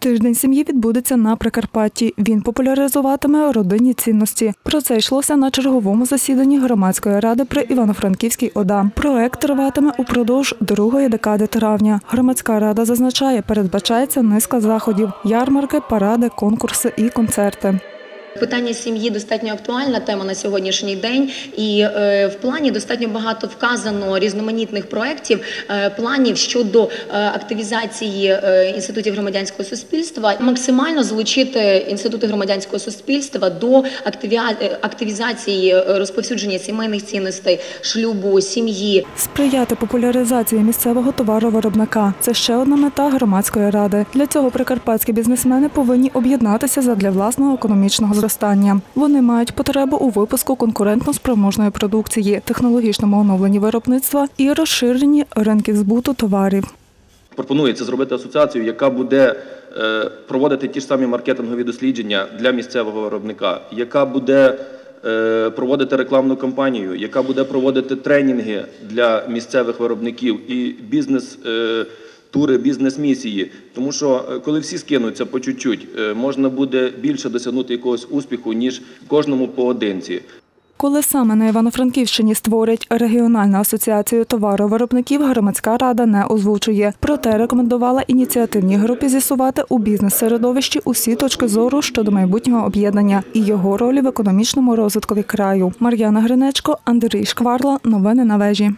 Тиждень сім'ї відбудеться на Прикарпатті. Він популяризуватиме родинні цінності. Про це йшлося на черговому засіданні громадської ради при Івано-Франківській ОДА. Проект триватиме упродовж другої декади травня. Громадська рада зазначає, передбачається низка заходів: ярмарки, паради, конкурси і концерти. Питання сім'ї достатньо актуальна тема на сьогоднішній день, і е, в плані достатньо багато вказано різноманітних проєктів, е, планів щодо е, активізації е, інститутів громадянського суспільства, максимально залучити інститути громадянського суспільства до активія- е, активізації е, розповсюдження сімейних цінностей, шлюбу, сім'ї. Сприяти популяризації місцевого товаровиробника це ще одна мета громадської ради. Для цього прикарпатські бізнесмени повинні об'єднатися задля власного економічного зростання. Вони мають потребу у випуску конкурентно спроможної продукції, технологічному оновленні виробництва і розширенні ринків збуту товарів. Пропонується зробити асоціацію, яка буде е, проводити ті ж самі маркетингові дослідження для місцевого виробника, яка буде е, проводити рекламну кампанію, яка буде проводити тренінги для місцевих виробників і бізнес. Тури, бізнес-місії, тому що е, коли всі скинуться по чуть-чуть, е, можна буде більше досягнути якогось успіху, ніж кожному поодинці. Коли саме на Івано-Франківщині створять регіональну асоціацію товаровиробників, громадська рада не озвучує. Проте рекомендувала ініціативній групі з'ясувати у бізнес-середовищі усі точки зору щодо майбутнього об'єднання і його ролі в економічному розвиткові краю. Мар'яна Гринечко, Андрій Шкварла. Новини на вежі.